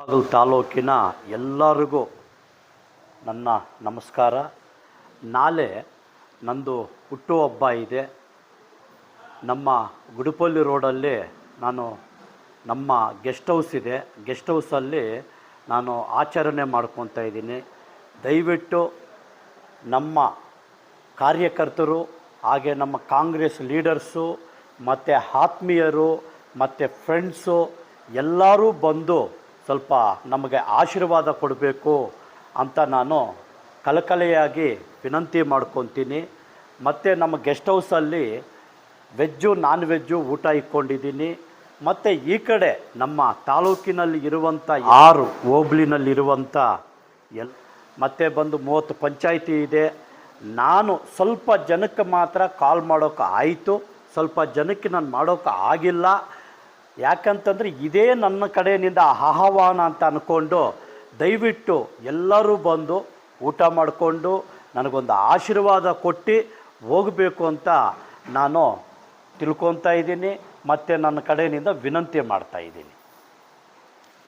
ಮುಳಬಾಗಿಲು ತಾಲೂಕಿನ ಎಲ್ಲರಿಗೂ ನನ್ನ ನಮಸ್ಕಾರ. ನಾಳೆ ನಂದು ಹುಟ್ಟುಹಬ್ಬ ಇದೆ. ನಮ್ಮ ಗುಡುಪಲ್ಲಿ ರೋಡಲ್ಲಿ ನಾನು ನಮ್ಮ ಗೆಸ್ಟ್ ಹೌಸ್ ಇದೆ. ಗೆಸ್ಟ್ ಹೌಸಲ್ಲಿ ನಾನು ಆಚರಣೆ ಮಾಡ್ಕೊತಾ ಇದ್ದೀನಿ. ದಯವಿಟ್ಟು ನಮ್ಮ ಕಾರ್ಯಕರ್ತರು ಹಾಗೆ ನಮ್ಮ ಕಾಂಗ್ರೆಸ್ ಲೀಡರ್ಸು, ಮತ್ತು ಆತ್ಮೀಯರು, ಮತ್ತು ಫ್ರೆಂಡ್ಸು ಎಲ್ಲರೂ ಬಂದು ಸ್ವಲ್ಪ ನಮಗೆ ಆಶೀರ್ವಾದ ಕೊಡಬೇಕು ಅಂತ ನಾನು ಕಲಕಲೆಯಾಗಿ ವಿನಂತಿ ಮಾಡ್ಕೊತೀನಿ. ಮತ್ತು ನಮ್ಮ ಗೆಸ್ಟ್ ಹೌಸಲ್ಲಿ ವೆಜ್ಜು ನಾನ್ ವೆಜ್ಜು ಊಟ ಇಕ್ಕೊಂಡಿದ್ದೀನಿ ಮತ್ತು ಈ ಕಡೆ ನಮ್ಮ ತಾಲೂಕಿನಲ್ಲಿ ಇರುವಂಥ ಆರು ಹೋಬ್ಳಿನಲ್ಲಿರುವಂಥ ಎಲ್, ಮತ್ತೆ ಬಂದು ಮೂವತ್ತು ಪಂಚಾಯಿತಿ ಇದೆ. ನಾನು ಸ್ವಲ್ಪ ಜನಕ್ಕೆ ಮಾತ್ರ ಕಾಲ್ ಮಾಡೋಕೆ ಆಯಿತು. ಸ್ವಲ್ಪ ಜನಕ್ಕೆ ನಾನು ಮಾಡೋಕೆ ಆಗಿಲ್ಲ. ಯಾಕಂತಂದರೆ ಇದೇ ನನ್ನ ಕಡೆಯಿಂದ ಆಹ್ವಾನ ಅಂತ ಅಂದ್ಕೊಂಡು ದಯವಿಟ್ಟು ಎಲ್ಲರೂ ಬಂದು ಊಟ ಮಾಡಿಕೊಂಡು ನನಗೊಂದು ಆಶೀರ್ವಾದ ಕೊಟ್ಟು ಹೋಗಬೇಕು ಅಂತ ನಾನು ತಿಳ್ಕೊತಾ ಇದ್ದೀನಿ, ಮತ್ತು ನನ್ನ ಕಡೆಯಿಂದ ವಿನಂತಿ ಮಾಡ್ತಾ ಇದ್ದೀನಿ.